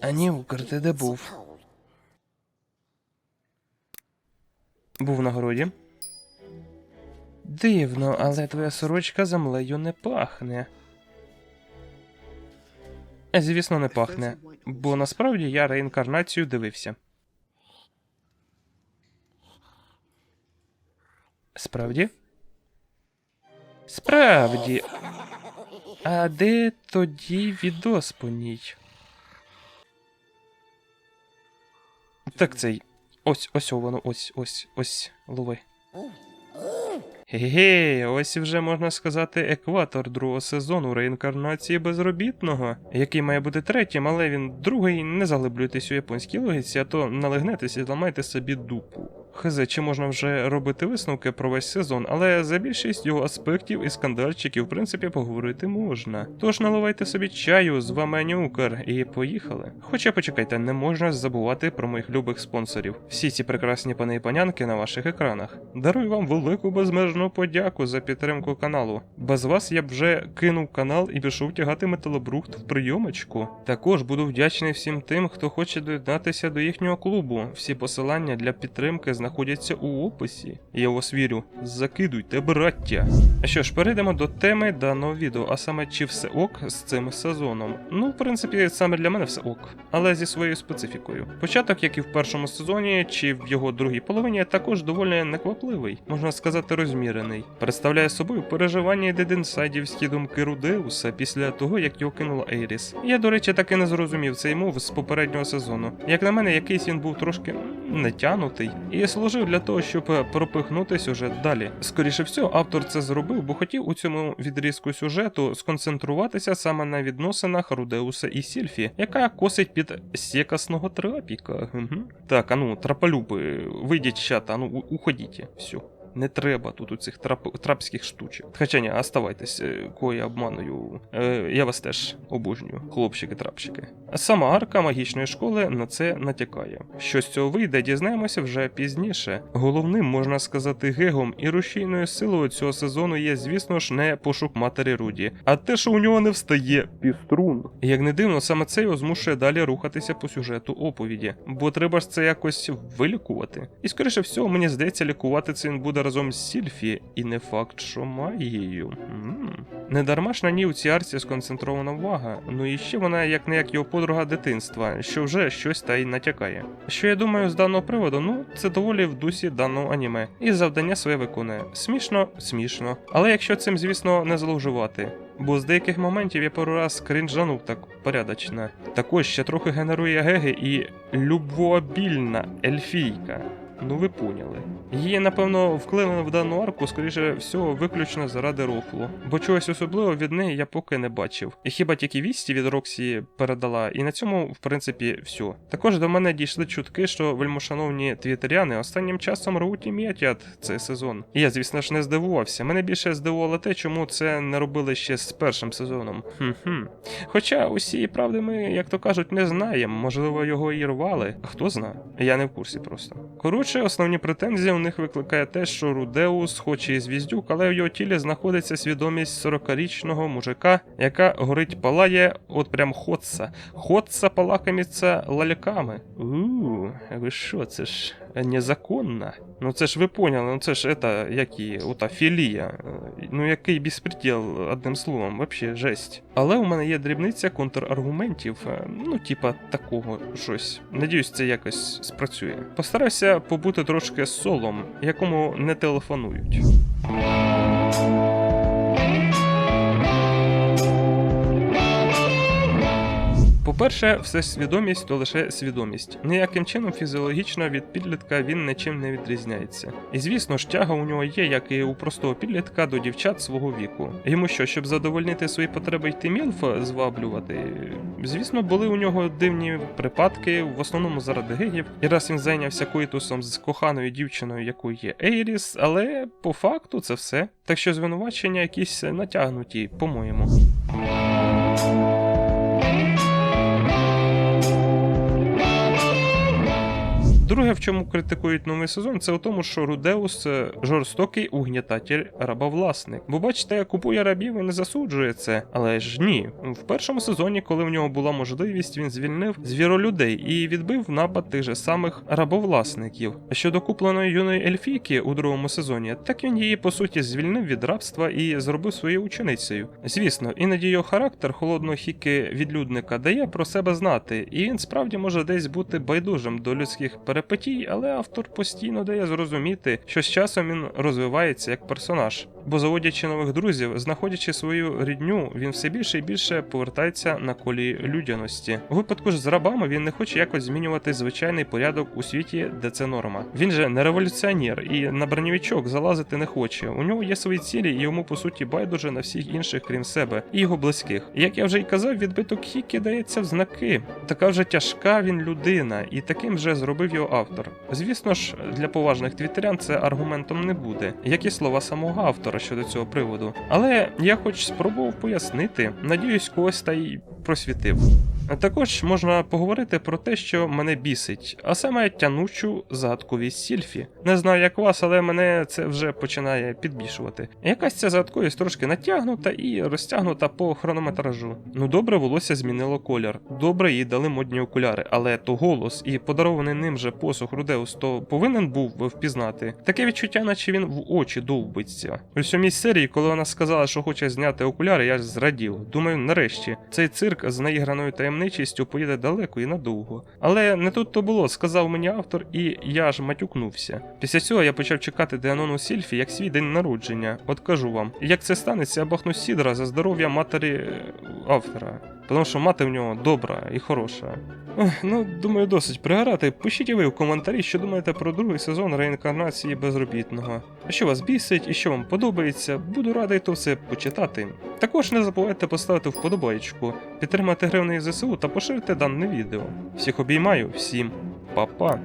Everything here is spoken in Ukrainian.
А Нівкер, ти де був? Був на городі. Дивно, але твоя сорочка землею не пахне. Е, Звісно, не пахне, бо насправді я реінкарнацію дивився. Справді? Справді. А де тоді відос по ній? Так цей. Ось, ось воно, ось, ось, ось, лови. Ге, ось вже можна сказати екватор другого сезону реінкарнації безробітного, який має бути третім, але він другий. Не заглиблюйтесь у японській логіці, а то налегнетеся і зламайте собі дупу. Хз, чи можна вже робити висновки про весь сезон, але за більшість його аспектів і скандальчиків, в принципі, поговорити можна. Тож наливайте собі чаю, з вами Анюкар, і поїхали. Хоча почекайте, не можна забувати про моїх любих спонсорів. Всі ці прекрасні пани і панянки на ваших екранах. Дарую вам велику безмежну подяку за підтримку каналу. Без вас я б вже кинув канал і пішов тягати металобрухт в прийомочку. Також буду вдячний всім тим, хто хоче доєднатися до їхнього клубу. Всі посилання для підтримки знаходяться у описі. Я вас вірю. Закидуйте, браття. А що ж, перейдемо до теми даного відео, а саме чи все ок з цим сезоном. Ну, в принципі, саме для мене все ок, але зі своєю специфікою. Початок, як і в першому сезоні, чи в його другій половині, також доволі неквапливий, можна сказати, розмірений. Представляє собою переживання і дедінсайдівські думки Рудеуса після того, як його кинула Ейріс. Я, до речі, таки не зрозумів цей мов з попереднього сезону. Як на мене, якийсь він був трошки нетянутий і служив для того, щоб пропихнути сюжет далі. Скоріше всього, автор це зробив, бо хотів у цьому відрізку сюжету сконцентруватися саме на відносинах Рудеуса і Сільфі, яка косить під сєкасного трапіка. Так, а ну, траполюби, вийдіть з чата, ну уходіть. Все. Не треба тут у цих трап... трапських штучок. Хоча ні, оставайтесь, е, кого я обманую. Е, я вас теж обожнюю, хлопчики-трапчики. А Сама арка магічної школи на це натякає. Що з цього вийде, дізнаємося вже пізніше. Головним, можна сказати, гегом і рушійною силою цього сезону є, звісно ж, не пошук матері Руді, а те, що у нього не встає піструн. Як не дивно, саме це його змушує далі рухатися по сюжету оповіді, бо треба ж це якось вилікувати. І скоріше всього, мені здається, лікувати це він буде разом з Сільфі, і не факт, що магією. Недарма ж на ній у цій арці сконцентрована увага. Ну і ще вона як не як його подруга дитинства, що вже щось та й натякає. Що я думаю з даного приводу, ну це доволі в дусі даного аніме, і завдання своє виконує. Смішно, смішно. Але якщо цим, звісно, не зловживати. Бо з деяких моментів я пару раз крінжанув так порядочно. Також ще трохи генерує геги і любвообільна ельфійка. Ну ви поняли. Її, напевно, вклеїли в дану арку, скоріше всього, виключно заради рофлу. Бо чогось особливого від неї я поки не бачив. І хіба тільки вісті від Роксі передала, і на цьому, в принципі, все. Також до мене дійшли чутки, що вельмошановні твітеряни останнім часом рвуть і м'ятять цей сезон. І я, звісно ж, не здивувався. Мене більше здивувало те, чому це не робили ще з першим сезоном. Хм-хм. Хоча усієї правди ми, як то кажуть, не знаємо. Можливо, його і рвали. Хто знає? Я не в курсі просто. Коротше, основні претензії них викликає те, що Рудеус, хоч і звіздюк, але в його тілі знаходиться свідомість 40-річного мужика, яка горить палає, от прям ходца. Ходца палакаміться лаляками. Ууу, ви що, це ж незаконно. Ну це ж ви поняли, ну це ж это, як і, ота філія. Ну який безпреділ, одним словом, вообще жесть. Але у мене є дрібниця контраргументів, е, ну, типа такого щось. Надіюсь, це якось спрацює. Постараюся побути трошки солом, якому не телефонують. По-перше, все свідомість то лише свідомість. Ніяким чином фізіологічно від підлітка він нічим не відрізняється. І звісно ж, тяга у нього є, як і у простого підлітка до дівчат свого віку. Йому що, щоб задовольнити свої потреби йти мілф зваблювати? Звісно, були у нього дивні припадки, в основному заради гегів. І раз він зайнявся коїтусом з коханою дівчиною, якою є Ейріс, але по факту це все. Так що звинувачення якісь натягнуті, по-моєму. Друге, в чому критикують новий сезон, це у тому, що Рудеус жорстокий угнітатель рабовласник. Бо бачите, купує рабів і не засуджує це. Але ж ні. В першому сезоні, коли в нього була можливість, він звільнив звіролюдей і відбив напад тих же самих рабовласників. А щодо купленої юної ельфійки у другому сезоні, так він її по суті звільнив від рабства і зробив своєю ученицею. Звісно, іноді його характер холодного хіки відлюдника дає про себе знати, і він справді може десь бути байдужим до людських перипетій, але автор постійно дає зрозуміти, що з часом він розвивається як персонаж. Бо заводячи нових друзів, знаходячи свою рідню, він все більше і більше повертається на колії людяності. У випадку ж з рабами він не хоче якось змінювати звичайний порядок у світі, де це норма. Він же не революціонер і на броньовичок залазити не хоче. У нього є свої цілі, і йому по суті байдуже на всіх інших, крім себе, і його близьких. Як я вже й казав, відбиток Хікі дається в знаки. Така вже тяжка він людина, і таким же зробив його автор. Звісно ж, для поважних твіттерян це аргументом не буде, як і слова самого автора щодо цього приводу. Але я хоч спробував пояснити, надіюсь, когось та й просвітив. Також можна поговорити про те, що мене бісить, а саме тянучу загадковість Сільфі. Не знаю, як вас, але мене це вже починає підбішувати. Якась ця загадковість трошки натягнута і розтягнута по хронометражу. Ну добре, волосся змінило колір. Добре, їй дали модні окуляри, але то голос і подарований ним же посух Рудеус то повинен був впізнати. Таке відчуття, наче він в очі довбиться. У сьомій серії, коли вона сказала, що хоче зняти окуляри, я зрадів. Думаю, нарешті цей цирк з наіграною таємничістю поїде далеко і надовго. Але не тут то було, сказав мені автор, і я ж матюкнувся. Після цього я почав чекати Деанону Сільфі як свій день народження. От кажу вам, як це станеться, я бахну сідра за здоров'я матері е, автора. Тому що мати в нього добра і хороша. Ну, думаю, досить пригорати. Пишіть і ви в коментарі, що думаєте про другий сезон реінкарнації безробітного. А що вас бісить і що вам подобається, буду радий то все почитати. Також не забувайте поставити вподобайку, підтримати гривний ЗСУ та поширити дане відео. Всіх обіймаю, всім па-па!